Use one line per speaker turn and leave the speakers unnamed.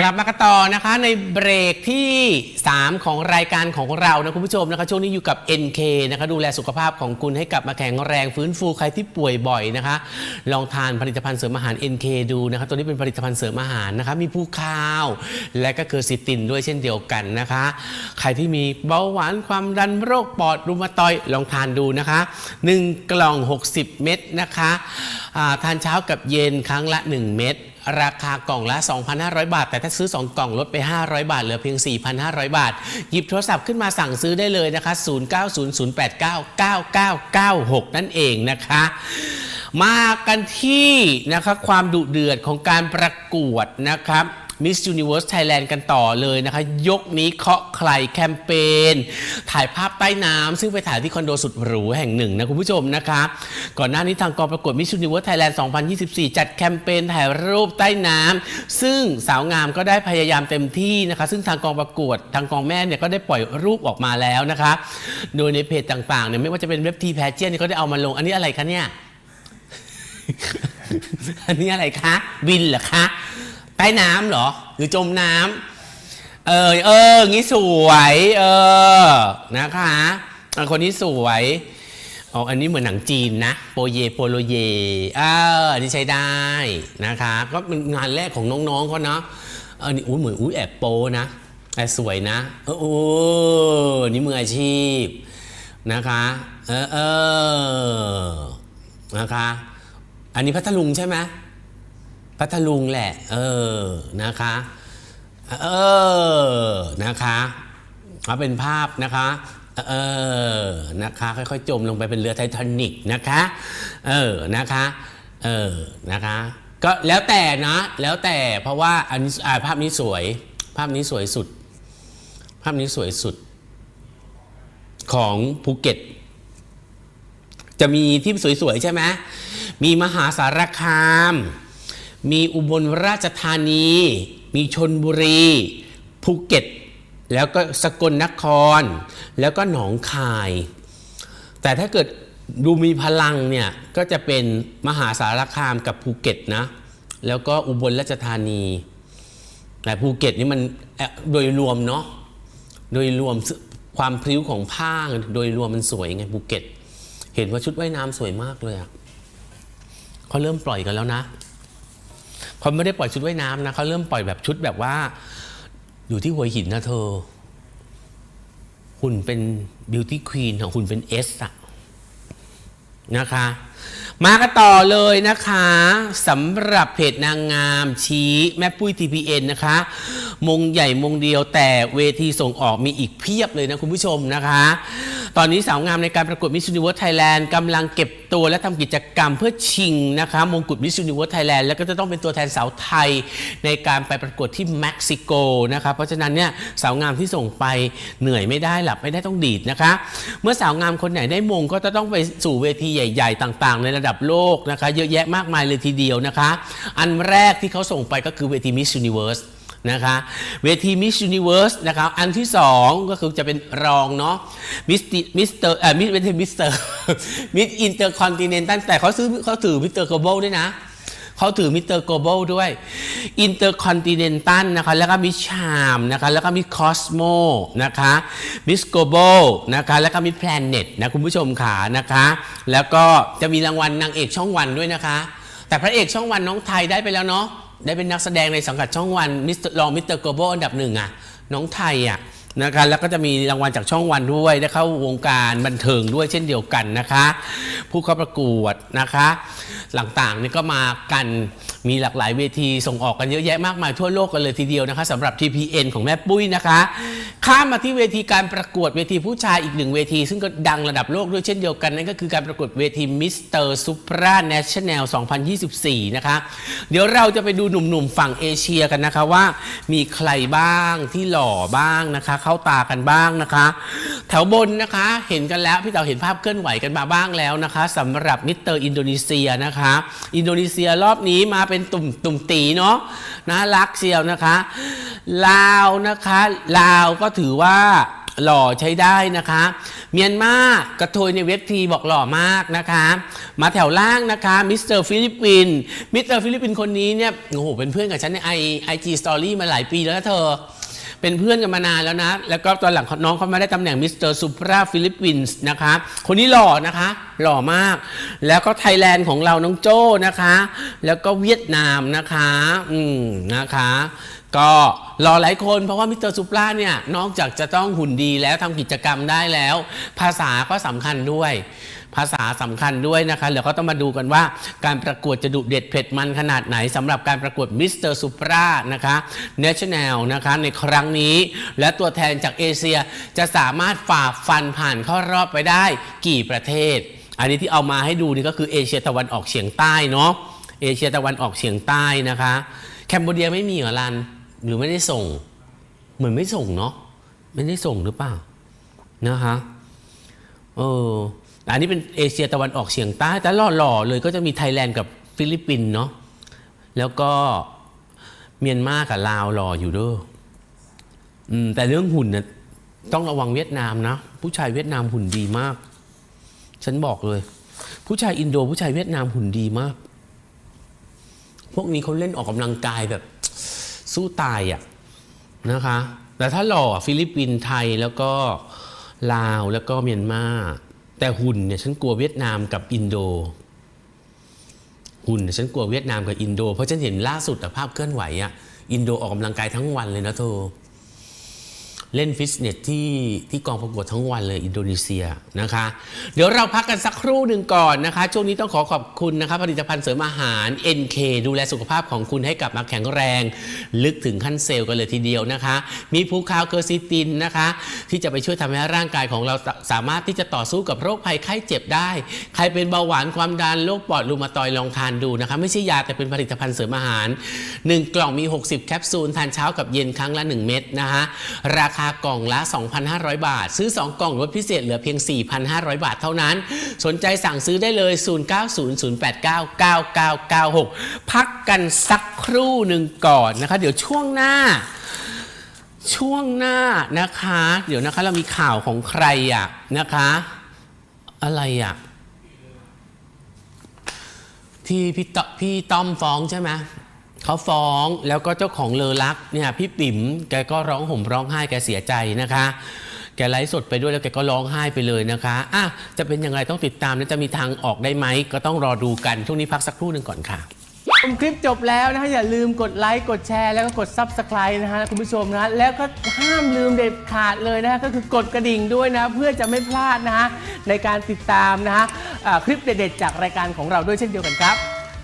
กลับมากันต่อนะคะในเบรกที่ 3 ของรายการของเรานะคุณผู้ชมนะคะช่วงนี้อยู่กับ NK นะคะดูแลสุขภาพของคุณให้กลับมาแข็งแรงฟื้นฟูใครที่ป่วยบ่อยนะคะ ลองทานผลิตภัณฑ์เสริมอาหาร NK ดูนะคะตัวนี้เป็นผลิตภัณฑ์เสริมอาหารนะคะมีผู้ข้าว และก็เคือซิตินด้วยเช่นเดียวกันนะคะ ใครที่มีเบาหวานความดันโรคปอดรุมาตอยลองทานดูนะคะ 1 กล่อง 60 เม็ดนะคะทานเช้ากับเย็นครั้งละ 1 เม็ด ราคากล่องละ 2,500 บาท แต่ถ้าซื้อ 2 กล่องลดไป 500 บาท เหลือเพียง 4,500 บาท หยิบโทรศัพท์ขึ้นมาสั่งซื้อได้เลยนะคะ 0900899996 นั่นเองนะคะ มากันที่นะคะความดุเดือดของการประกวดนะครับ Miss Universe Thailand กันต่อเลยนะคะ ยกนี้เคาะใครแคมเปญถ่ายภาพใต้น้ำซึ่งไปถ่ายที่คอนโดสุดหรูแห่งหนึ่งนะคุณผู้ชมนะคะ ก่อนหน้านี้ทางกองประกวด Miss Universe Thailand 2024 จัดแคมเปญถ่ายรูปใต้น้ำซึ่งสาวงามก็ได้พยายามเต็มที่นะคะ ซึ่งทางกองประกวดทางกองแม่เนี่ยก็ได้ปล่อยรูปออกมาแล้วนะคะ โดยในเพจต่างๆเนี่ยไม่ว่าจะเป็นเว็บทีแพเจียนก็ได้เอามาลงอันนี้อะไรคะเนี่ยอันนี้อะไรคะวินเหรอคะ ต้น้ำเหรอ หรือจมน้ำเออเอองี้สวยเออนะคะอะคนนี้สวยอ๋ออันนี้เหมือนหนังจีนนะ โปเยโปโลเยเอออันนี้ใช้ได้นะคะ ก็เป็นงานแรกของน้องๆเขาเนาะเออนี่อุ้ยเหมือนอุ้ยแอบโปนะแต่สวยนะเออโอ้นี่มืออาชีพนะคะ เออเออนะคะ อันนี้พัทลุงใช่ไหม พัทลุงแหละ เออนะคะ เออนะคะเอาเป็นภาพนะคะเออนะคะค่อยๆจมลงไปเป็นเรือไททานิกนะคะเออนะคะเออนะคะก็แล้วแต่นะแล้วแต่เพราะว่าอันอ่าภาพนี้สวย ภาพนี้สวยสุด ภาพนี้สวยสุด ของภูเก็ต จะมีที่สวยๆใช่ไหมมีมหาสารคาม มีอุบลราชธานี มีชนบุรี ภูเก็ต แล้วก็สกลนคร แล้วก็หนองคาย แต่ถ้าเกิดดูมีพลังเนี่ย ก็จะเป็นมหาสารคามกับภูเก็ตนะ แล้วก็อุบลราชธานี แต่ภูเก็ตนี่มันโดยรวมเนาะ โดยรวมความพริ้วของผ้าโดยรวมมันสวยไงภูเก็ต เห็นว่าชุดว่ายน้ำสวยมากเลยอะเขาเริ่มปล่อยกันแล้วนะ เขาไม่ได้ปล่อยชุดว่ายน้ำนะเขาเริ่มปล่อยแบบชุดแบบว่า อยู่ที่หัวหินนะเธอหุ่นเป็นบิวตี้ควีนของหุ่นเป็นเอสอะนะคะ มากันต่อเลยนะคะสำหรับเพจนางงามชี้แม่ปุ้ย TPN นะคะ มงใหญ่มงเดียวแต่เวทีส่งออกมีอีกเพียบเลยนะคุณผู้ชมนะคะ ตอนนี้สาวงามในการประกวด Miss Universe Thailand กำลังเก็บ ตัวและทำกิจกรรมเพื่อชิงนะคะมงกุฎ Miss Universe Thailand แล้วก็จะต้องเป็นตัวแทนสาวไทยในการไปประกวดที่เม็กซิโกนะคะเพราะฉะนั้นเนี่ยสาวงามที่ส่งไปเหนื่อยไม่ได้หลับไม่ได้ต้องดีดนะคะ เมื่อสาวงามคนไหนได้มงก็จะต้องไปสู่เวทีใหญ่ ๆ ต่าง ๆ ในระดับโลกนะคะ เยอะแยะมากมายเลยทีเดียวนะคะ อันแรกที่เขาส่งไปก็คือเวที Miss Universe น นะคะเวที Miss Universe นะครับอันที่ 2 ก็คือจะเป็นรองเนาะมิสมิสเตอร์เอ่อมิสเวทีมิสเตอร์มิสอินเตอร์คอนติเนนตัลแต่เขาซื้อเขาถือมิสเตอร์ global ด้วยนะเขาถือมิสเตอร์ global ด้วยอินเตอร์คอนติเนนตัลนะคะแล้วก็มิสชามนะคะแล้วก็มิสคอสโมนะคะมิส global นะคะแล้วก็มิสแพลเน็ตนะคุณผู้ชมขานะคะ แล้วก็จะมีรางวัลนางเอกช่องวันด้วยนะคะ แต่พระเอกช่องวันน้องไทยได้ไปแล้วเนาะ ได้เป็นนักแสดงในสังกัดช่องวันมิสเตอร์รองมิสเตอร์โกลบอลอันดับหนึ่งอะน้องไทยอะ นะคะแล้วก็จะมีรางวัลจากช่องวันด้วยได้เข้าวงการบันเทิงด้วยเช่นเดียวกันนะคะ ผู้เข้าประกวดนะคะต่างๆนี่ก็มากันมีหลากหลายเวทีส่งออกกันเยอะแยะมากมายทั่วโลกกันเลยทีเดียวนะคะสำหรับ TPN ของแม่ปุ้ยนะคะ ข้ามมาที่เวทีการประกวดเวทีผู้ชายอีกหนึ่งเวที ซึ่งก็ดังระดับโลกด้วยเช่นเดียวกัน นั่นก็คือการประกวดเวทีมิสเตอร์ซูปราเนชั่นแนล2024 นะคะ เดี๋ยวเราจะไปดูหนุ่มๆฝั่งเอเชียกันนะคะว่า มีใครบ้างที่หล่อบ้างนะคะเข้าตากันบ้างนะคะ แถวบนนะคะเห็นกันแล้วพี่เต๋าเห็นภาพเคลื่อนไหวกันมาบ้างแล้วนะคะสำหรับมิสเตอร์อินโดนีเซียนะคะ อินโดนีเซียรอบนี้มาเป็นตุ่มตุ่มตีเนาะน่ารักเชียวนะคะลาวนะคะลาวก็ถือว่าหล่อใช้ได้นะคะ เมียนมากระเทยในเว็บทีบอกหล่อมากนะคะ มาแถวล่างนะคะมิสเตอร์ฟิลิปปินส์มิสเตอร์ฟิลิปปินส์คนนี้เนี่ยโอ้โหเป็นเพื่อนกับฉันในไอไอจีสตอรี่มาหลายปีแล้วเธอ เป็นเพื่อนกันมานานแล้วนะ แล้วก็ตอนหลังน้องเขามาได้ตำแหน่งมิสเตอร์ซูปราฟิลิปปินส์นะคะ คนนี้หล่อนะคะ หล่อมาก แล้วก็ไทยแลนด์ของเราน้องโจ้นะคะ แล้วก็เวียดนามนะคะ อืมนะคะก็รอหลายคนเพราะว่ามิสเตอร์ซูปราเนี่ยนอกจากจะต้องหุ่นดีแล้วทำกิจกรรมได้แล้ว ภาษาก็สำคัญด้วย ภาษาสำคัญด้วยนะคะเดี๋ยวก็ต้องมาดูกันว่าการประกวดจะดุเด็ดเผ็ดมันขนาดไหนสำหรับการประกวดมิสเตอร์ซูปรานะคะ National นะคะในครั้งนี้ และตัวแทนจากเอเชียจะสามารถฝ่าฟันผ่านเข้ารอบไปได้กี่ประเทศ อันนี้ที่เอามาให้ดูนี่ก็คือเอเชียตะวันออกเฉียงใต้เนาะเอเชียตะวันออกเฉียงใต้นะคะ แคนเบเดียไม่มีเหรอรันหรือไม่ได้ส่ง เหมือนไม่ส่งเนาะไม่ได้ส่งหรือเปล่านะคะเออ อันนี้เป็นเอเชียตะวันออกเฉียงใต้ แต่หล่อๆเลยก็จะมีไทยแลนด์กับฟิลิปปินส์เนาะแล้วก็เมียนมากับลาวรออยู่ด้วยแต่เรื่องหุ่นเนี่ยต้องระวังเวียดนามนะ ผู้ชายเวียดนามหุ่นดีมาก ฉันบอกเลย ผู้ชายอินโดผู้ชายเวียดนามหุ่นดีมาก พวกนี้เขาเล่นออกกำลังกายแบบ สู้ตายอะนะคะ แต่ถ้าหล่อฟิลิปปินส์ไทยแล้วก็ลาวแล้วก็เมียนมา แต่หุ่นเนี่ยฉันกลัวเวียดนามกับอินโด หุ่นเนี่ยฉันกลัวเวียดนามกับอินโด เพราะฉันเห็นล่าสุดภาพเคลื่อนไหวอะอินโดออกกำลังกายทั้งวันเลยนะเธอ เล่นฟิตเนสที่ที่กองประกวดทั้งวันเลยอินโดนีเซียนะคะ เดี๋ยวเราพักกันสักครู่หนึ่งก่อนนะคะ ช่วงนี้ต้องขอขอบคุณนะคะผลิตภัณฑ์เสริมอาหาร NK ดูแลสุขภาพของคุณให้กลับมาแข็งแรง ลึกถึงขั้นเซลล์กันเลยทีเดียวนะคะ มีภูคาวเคอร์ซิตินนะคะ ที่จะไปช่วยทำให้ร่างกายของเราสามารถที่จะต่อสู้กับโรคภัยไข้เจ็บได้ ใครเป็นเบาหวานความดันโรคปอดรูมาตอยลองทานดูนะคะ ไม่ใช่ยาแต่เป็นผลิตภัณฑ์เสริมอาหาร 1 กล่องมี 60 แคปซูลทานเช้ากับเย็นครั้งละ 1 เม็ดนะคะราคากล่องละ 2,500 บาท ซื้อ 2 กล่องลดพิเศษเหลือเพียง 4,500 บาทเท่านั้น สนใจสั่งซื้อได้เลย 0900899996 พักกันสักครู่หนึ่งก่อนนะคะ เดี๋ยวช่วงหน้า ช่วงหน้านะคะ เดี๋ยวนะคะเรามีข่าวของใครอะนะคะ อะไรอะที่พี่ตพี่ต้อมฟ้องใช่ไหม เขาฟ้องแล้วก็เจ้าของเลอรักเนี่ยพี่ปิ๋มแกก็ร้องห่มร้องไห้แกเสียใจนะคะ แกไลฟ์สดไปด้วยแล้วแกก็ร้องไห้ไปเลยนะคะอะจะเป็นอย่างไรต้องติดตามและจะมีทางออกได้ไหมก็ต้องรอดูกันช่วงนี้พักสักครู่หนึ่งก่อนค่ะ
ชมคลิปจบแล้วนะฮะอย่าลืมกดไลค์กดแชร์แล้วก็กด Subscribe นะฮะคุณผู้ชมนะแล้วก็ห้ามลืมเด็ดขาดเลยนะฮะก็คือกดกระดิ่งด้วยนะ เพื่อจะไม่พลาดนะฮะในการติดตามนะฮะคลิปเด็ดๆจากรายการของเราด้วยเช่นเดียวกันครับ